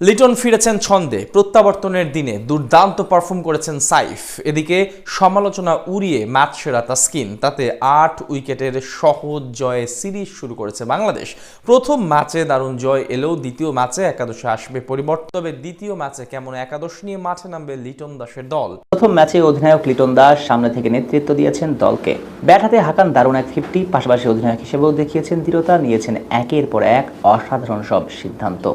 লিটন ফিরেছেন ছন্দে। প্রত্যাবর্তনের দিনে দুর্দান্ত পারফর্ম করেছেন সাইফ। এদিকে সমালোচনা উড়িয়ে ম্যাচ সেরা তাস্কিন তাতে আট উইকেটের সহজ জয়ে সিরিজ শুরু করেছে বাংলাদেশ। প্রথম ম্যাচে দারুণ জয় এলেও দ্বিতীয় ম্যাচে একাদশে আসবে পরিবর্তন। তবে দ্বিতীয় ম্যাচে কেমন একাদশ নিয়ে মাঠে নামবে লিটন দাসের দল। প্রথম ম্যাচে অধিনায়ক লিটন দাস সামনে থেকে নেতৃত্ব দিয়েছেন দলকে। ব্যাট হাতে হাকান দারুণ এক ফিফটি। পাশাপাশি অধিনায়ক হিসেবেও দেখিয়েছেন দৃঢ়তা, নিয়েছেন একের পর এক অসাধারণ সব সিদ্ধান্ত।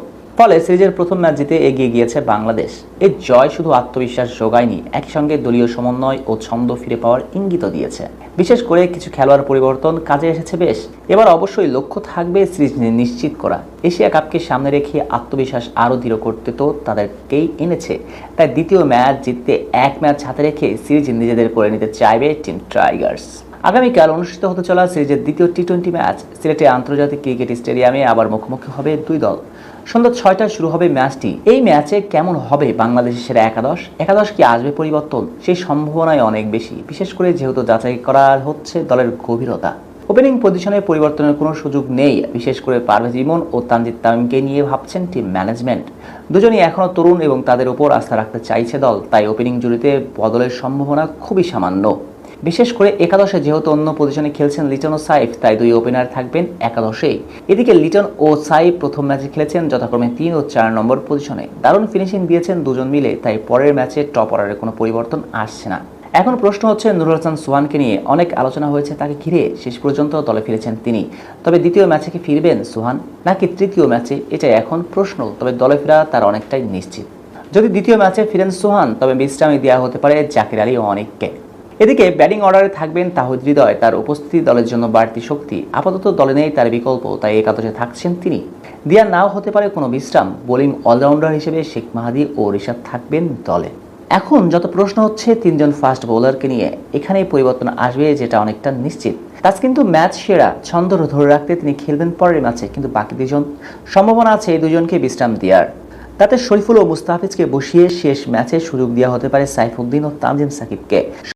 ফলে সিরিজের প্রথম ম্যাচ জিতে এগিয়ে গিয়েছে বাংলাদেশ। এই জয় শুধু আত্মবিশ্বাস যোগায়নি একই সঙ্গে দলীয় সমন্বয় ও ছন্দ ফিরে পাওয়ার ইঙ্গিত দিয়েছে। বিশেষ করে কিছু খেলোয়াড় পরিবর্তন কাজে এসেছে বেশ। এবার অবশ্যই লক্ষ্য থাকবে সিরিজ নিশ্চিত করা। এশিয়া কাপকে সামনে রেখে আত্মবিশ্বাস আরও দৃঢ় করতে তো তাদেরকেই এনেছে। তাই দ্বিতীয় ম্যাচ জিততে এক ম্যাচ হাতে রেখে সিরিজ নিজেদের করে নিতে চাইবে টিম টাইগার্স আগামীকাল অনুষ্ঠিত হতে চলা সিরিজের দ্বিতীয় টি টোয়েন্টি ম্যাচ, সিলেটে আন্তর্জাতিক ক্রিকেট স্টেডিয়ামে আবার মুখোমুখি হবে দুই দল। সন্ধ্যা ছয়টায় শুরু হবে ম্যাচটি। এই ম্যাচে কেমন হবে বাংলাদেশের সেরা একাদশ? একাদশ কি আসবে পরিবর্তন? সেই সম্ভাবনাই অনেক বেশি। বিশেষ করে যেহেতু যাচাই করা হচ্ছে দলের গভীরতা। ওপেনিং পজিশনে পরিবর্তনের কোনো সুযোগ নেই। বিশেষ করে পারভেজ ইমন ও তানজিদ তামিমকে নিয়ে ভাবছেন টিম ম্যানেজমেন্ট দুজনই এখনও তরুণ এবং তাদের ওপর আস্থা রাখতে চাইছে দল। তাই ওপেনিং জুড়িতে বদলের সম্ভাবনা খুবই সামান্য। বিশেষ করে একাদশে যেহেতু অন্য পজিশনে খেলছেন লিটন ও সাইফ, তাই দুই ওপেনার থাকবেন একাদশেই। এদিকে লিটন ও সাইফ প্রথম ম্যাচে খেলেছেন যথাক্রমে তিন ও চার নম্বর পজিশনে দারুণ ফিনিশিং দিয়েছেন দুজন মিলে, তাই পরের ম্যাচে টপ অর্ডারে কোনো পরিবর্তন আসছে না। এখন প্রশ্ন হচ্ছে নুরুল হাসান সোহানকে নিয়ে। অনেক আলোচনা হয়েছে তাকে ঘিরে, শেষ পর্যন্ত দলে ফিরেছেন তিনি। তবে দ্বিতীয় ম্যাচে কি ফিরবেন সোহান, নাকি তৃতীয় ম্যাচে এটাই এখন প্রশ্ন, তবে দলে ফেরা তার অনেকটাই নিশ্চিত। যদি দ্বিতীয় ম্যাচে ফিরেন সোহান, তবে বিশ্রামে দেওয়া হতে পারে জাকির আলী অনেককে। এদিকে ব্যাটিং অর্ডারে থাকবেন তাহিদ হৃদয়। তার উপস্থিতি দলের জন্য বাড়তি শক্তি। আপাতত দলে নেই তার বিকল্প, তাই একাদশে থাকছেন তিনি। দিয়া নাও হতে পারে কোনো বিশ্রাম। বোলিং অলরাউন্ডার হিসেবে শেখ মাহাদি ও রিশাদ থাকবেন দলে। এখন যত প্রশ্ন হচ্ছে, তিনজন ফাস্ট বোলারকে নিয়ে। এখানেই পরিবর্তন আসবে যেটা অনেকটা নিশ্চিত। তাজ কিন্তু ম্যাচ সেরা। ছন্দ ধরে রাখতে তিনি খেলবেন পরের ম্যাচে, কিন্তু বাকি দুজন সম্ভাবনা আছে এই দুজনকে বিশ্রাম দেওয়ার। তাতে শরীফুল ও মুস্তাফিজকে বসিয়ে শেষ ম্যাচে সুযোগ দেওয়া হতে পারে সাইফুদ্দিন ও তানজিম সাকিবকে।